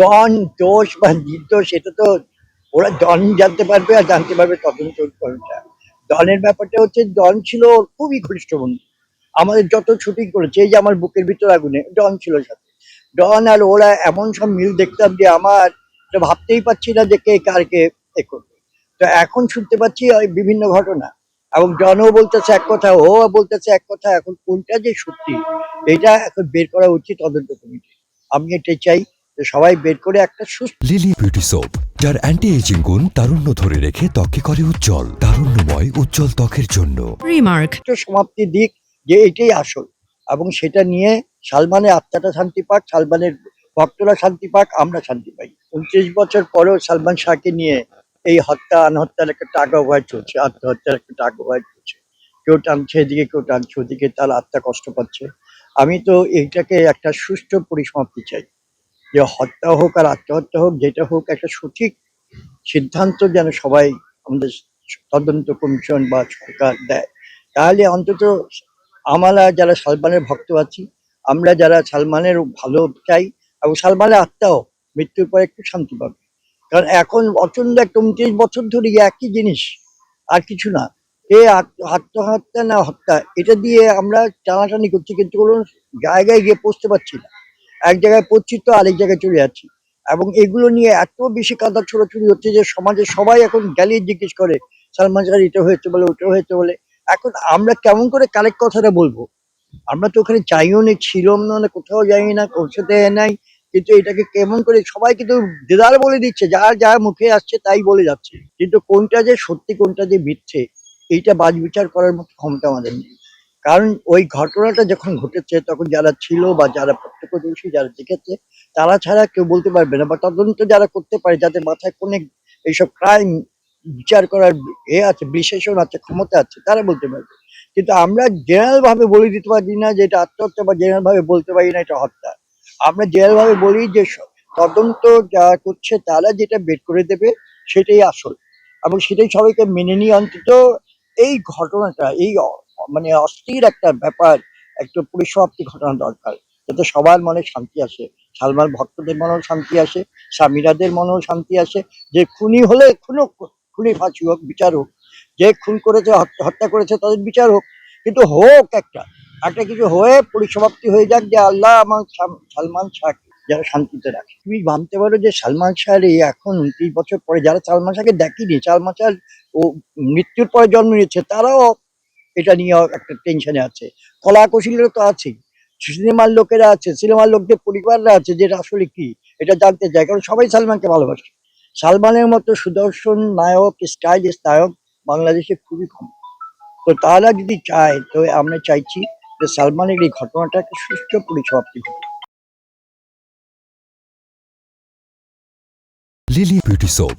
ডন দোষ বা নির্দোষ, এটা তো ওরা ডন জানতে পারবে আর জানতে পারবে তদন্ত কোনটা ডনের ব্যাপারটা হচ্ছে ডন ছিল খুবই ঘনিষ্ঠ বন্ধু। আমাদের যত শুটিং করেছে, এই যে আমার বুকের ভিতর আগুনে ডন ছিল সাথে। ডন আর ওরা এমন সব মিল দেখতাম যে আমার তো ভাবতেই পারছি না যে কে কারকে এ করবে। তো এখন শুনতে পাচ্ছি বিভিন্ন ঘটনা। এবং ডনও বলতেছে এক কথা ও বলতেছে এক কথা, এখন কোনটা যে সত্যি, এটা এখন বের করা উচিত তদন্ত কমিটি। আমি এটাই চাই সবাই বের করে একটা সুস্থ লিলি বিউটি সোপ যার অ্যান্টি এজিং গুণ তারুণ্য ধরে রেখে ত্বককে করে উজ্জ্বল তারুণ্যময় উজ্জ্বল ত্বকের জন্য। Remark. সমাপ্তি দিক যে এটাই আসল এবং সেটা নিয়ে সালমানের আত্মাটা শান্তি পাক সালমানের ভক্তরা শান্তি পাক আমরা শান্তি পাই। উনত্রিশ বছর পরেও সালমান শাহকে নিয়ে এই হত্যা আনহত্যার একটা টাকা ভয় চলছে আত্মহত্যার একটা টাকা ভয় চলছে। কেউ টানছে এদিকে কেউ টানছে ওদিকে তার আত্মা কষ্ট পাচ্ছে। আমি তো এইটাকে একটা সুষ্ঠু পরিসমাপ্তি চাই। যে হত্যা হোক আর আত্মহত্যা হোক, যেটা হোক একটা সঠিক সিদ্ধান্ত যেন সবাই আমাদের তদন্ত কমিশন বা সরকার দেয়। তাহলে অন্তত আমরা যারা সালমানের ভক্ত আছি, আমরা যারা সালমানের ভালো চাই, এবং সালমানের আত্মাও মৃত্যুর পর একটু শান্তি পাবে। কারণ এখন অচন্ড একটা উনত্রিশ বছর ধরে একই জিনিস, আর কিছু না। এ আত্ম- আত্মহত্যা না হত্যা, এটা দিয়ে আমরা টানাটানি করছি, কিন্তু কোনো জায়গায় গিয়ে পৌঁছতে পারছি না। এক জায়গায় পড়ছি তো আরেক জায়গায় চলে যাচ্ছি। এবং এগুলো নিয়ে এত বেশি কাদা ছোড়াছুড়ি হচ্ছে যে সমাজে সবাই এখন গালিয়ে জিজ্ঞেস করে সালমান শাহ এটা হয়েছে বলে ওটা হয়েছে বলে। এখন আমরা কেমন করে কারেক্ট কথাটা বলব? আমরা তো ওখানে চাইও নি ছিলাম না কোথাও যাই না পৌঁছতে নাই। কিন্তু এটাকে কেমন করে সবাই কিন্তু দেদার বলে দিচ্ছে যার যা মুখে আসছে তাই বলে যাচ্ছে। কিন্তু কোনটা যে সত্যি, কোনটা যে মিথ্যে, এইটা বাজ বিচার করার মতো ক্ষমতা আমাদের নেই। কারণ ওই ঘটনাটা যখন ঘটেছে, তখন যারা ছিল বা যারা প্রত্যক্ষদর্শী, যারা দেখেছে, তারা ছাড়া কেউ বলতে পারবে না বা তদন্ত যারা করতে পারে, যাদের মাথায় কোনো এইসব ক্রাইম বিচার করার এ আছে, বিশেষণ আছে, ক্ষমতা আছে, তারা বলতে পারবে। কিন্তু আমরা জেনারেল ভাবে বলে দিতে পারি না যে এটা আত্মহত্যা বা জেনারেল ভাবে বলতে পারি না এটা হত্যা। আমরা জেনারেল ভাবে বলি যে তদন্ত যারা করছে তারা যেটা বের করে দেবে সেটাই আসল। এবং সেটাই সবাইকে মেনে নিয়ে অন্তত এই ঘটনাটা, এই মানে অস্থির একটা ব্যাপার, একটা পরিসমাপ্তি ঘটনা দরকার। যাতে সবার মনে শান্তি আসে সালমান ভক্তদের মনেও শান্তি আসে, স্বামীরাদের মনেও শান্তি আসে। যে খুনি হলে খুনো খুনি ফাঁসি হোক, বিচার হোক। যে খুন করেছে হত্যা- করেছে, তাদের বিচার হোক। কিন্তু হোক একটা একটা কিছু হয়ে পরিসমাপ্তি হয়ে যাক যে আল্লাহ আমার সালমান শাহকে যারা শান্তিতে রাখে। তুমি ভাবতে পারো যে সালমান শাহর এই এখন উনত্রিশ বছর পরে, যারা সালমান শাহকে দেখেনি, সালমান শাহ ও মৃত্যুর পরে জন্ম নিয়েছে, তারাও এটা নিয়ে একটা টেনশনে আছে। কলা কৌশলেরও তো আছেই। সিনেমার লোকেরা আছে, সিনেমার লোকদের পরিবাররা আছে, যে এটা আসলে কি? এটা জানতে চায়, কারণ সবাই সালমানকে ভালোবাসে। সালমানের মতো সুদর্শন নায়ক স্টাইলিশ নায়ক বাংলাদেশে খুবই কম। তো তারা যদি চায়, তো আমরা চাইছি যে সালমানের এই ঘটনাটাকে সুষ্ঠু পরিসমাপ্তি। Lily beauty soap